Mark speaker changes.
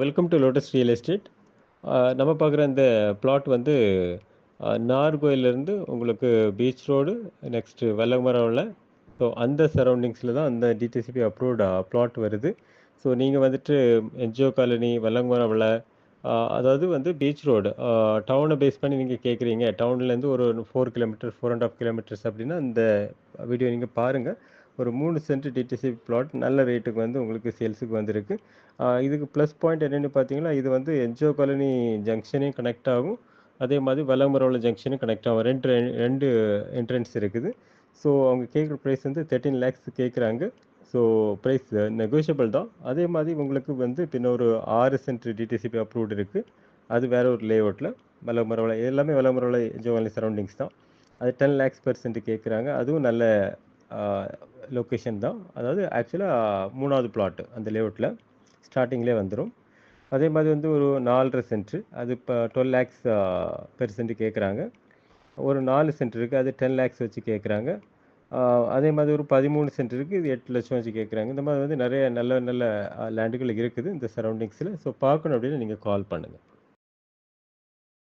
Speaker 1: Welcome to Lotus real estate நம்ம பார்க்குற இந்த பிளாட் வந்து uh, நார்கோயிலேருந்து உங்களுக்கு பீச் ரோடு நெக்ஸ்ட்டு வெள்ளமரம்ல ஸோ அந்த சரௌண்டிங்ஸில் தான் அந்த டிடிசிபி அப்ரூவ்ட் பிளாட் வருது. ஸோ நீங்கள் வந்துட்டு என்ஜிஓ காலனி வெள்ளமரம்ல uh, அதாவது வந்து பீச் ரோடு டவுனை பேஸ் பண்ணி நீங்கள் கேட்குறீங்க டவுன்லேருந்து ஒரு four kilometre four and half kilometres அப்படின்னா அந்த வீடியோ நீங்கள் பாருங்கள் ஒரு மூணு சென்ட் டிடிசி பிளாட் நல்ல ரேட்டுக்கு வந்து உங்களுக்கு சேல்ஸுக்கு வந்திருக்கு. இதுக்கு ப்ளஸ் பாயிண்ட் என்னென்னு பார்த்தீங்கன்னா இது வந்து என்ஜிஓ காலனி ஜங்ஷனையும் கனெக்ட் ஆகும். அதே மாதிரி வெள்ளமரோல ஜங்ஷனும் கனெக்ட் ஆகும். ரெண்டு ரெண்டு என்ட்ரன்ஸ் இருக்குது. ஸோ அவங்க கேட்குற ப்ரைஸ் வந்து தேர்ட்டின் லேக்ஸ் கேட்குறாங்க. ஸோ ப்ரைஸ் நெகோஷியபிள் தான். அதே மாதிரி உங்களுக்கு வந்து பின்ன ஒரு ஆறு சென்ட் டிடிசிபி அப்ரூவ்டு இருக்குது அது வேற ஒரு லேஅவுட்டில் வெள்ளமரோல எல்லாமே வெள்ளமரோல என்ஜிஓ காலனி சரௌண்டிங்ஸ் தான். அது டென் லேக்ஸ் பெர்சென்ட் கேட்குறாங்க. அதுவும் நல்ல லொக்கேஷன் தான். அதாவது ஆக்சுவலாக மூணாவது பிளாட்டு அந்த லேஅவுட்டில் ஸ்டார்டிங்லேயே வந்துடும் அதே மாதிரி வந்து ஒரு நாலரை சென்ட்ரு அது இப்போ டுவெல் லேக்ஸ் பெர்சென்ட் கேட்குறாங்க ஒரு நாலு சென்ட் இருக்குது அது டென் லேக்ஸ் வச்சு கேட்குறாங்க அதே மாதிரி ஒரு பதிமூணு சென்ட் இருக்குது இது எட்டு லட்சம் வச்சு கேட்குறாங்க இந்த மாதிரி வந்து நிறைய நல்ல நல்ல லேண்டுகள் இருக்குது இந்த சரௌண்டிங்ஸில் ஸோ பார்க்கணும் அப்படின்னு நீங்கள் கால் பண்ணுங்கள்